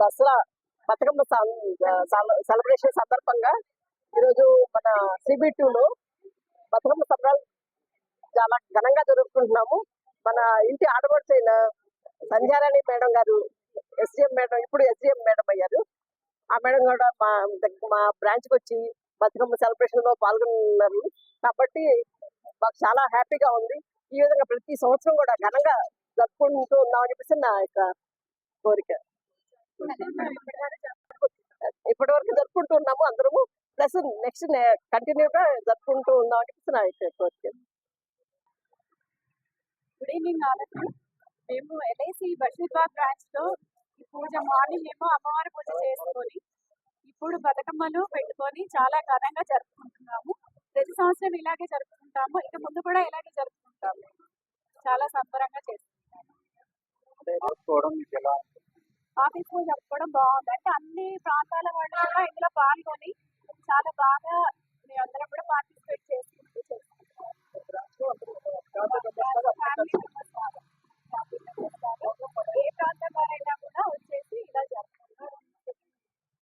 Dasara Bathukamma celebration సందర్భంగా ఈరోజు మన సిబి లో బతుకమ్మ సంబరాలు చాలా ఘనంగా జరుపుకుంటున్నాము. మన ఇంటి ఆడపడుచైన సంధ్యారాణి మేడం గారు ఎస్డిఎం మేడం ఇప్పుడు ఎస్డిఎం మేడం అయ్యారు. ఆ మేడం కూడా మా మా బ్రాంచ్కి వచ్చి బతుకమ్మ సెలబ్రేషన్లో పాల్గొన్నారు. కాబట్టి మాకు చాలా హ్యాపీగా ఉంది. ఈ విధంగా ప్రతి సంవత్సరం కూడా ఘనంగా జరుపుకుంటూ ఉందామని చెప్పేసి నా యొక్క కోరిక. ఇప్పటి వరకు జరుపుకుంటూ ఉన్నాము అందరము. ప్లస్ నెక్స్ట్ కంటిన్యూ గా జరుపుకుంటూ ఉందామని చెప్పేసి నా యొక్క కోరిక గుడ్ ఈవినింగ్ ఆలకి మేము ఎల్ఐసి బషీర్బాగ్ బ్రాంచ్లో ఈ పూజ మార్నింగ్ ఏమో అమ్మవారి పూజ చేసుకొని ఇప్పుడు బతుకమ్మలు పెట్టుకొని చాలా ఘనంగా జరుపుకుంటున్నాము. ప్రతి సంవత్సరం ఇలాగే జరుపుకుంటాము. ఇక ముందు కూడా ఇలాగే జరుపుకుంటాము. చాలా సంబరంగా చేసుకుంటాము. చేసుకోవడం ఆఫీస్లో జరుపుకోవడం బాగుంది. అంటే అన్ని ప్రాంతాల వాళ్ళు కూడా ఇందులో పాల్గొని చాలా బాగా మీ అందరం కూడా పార్టిసిపేట్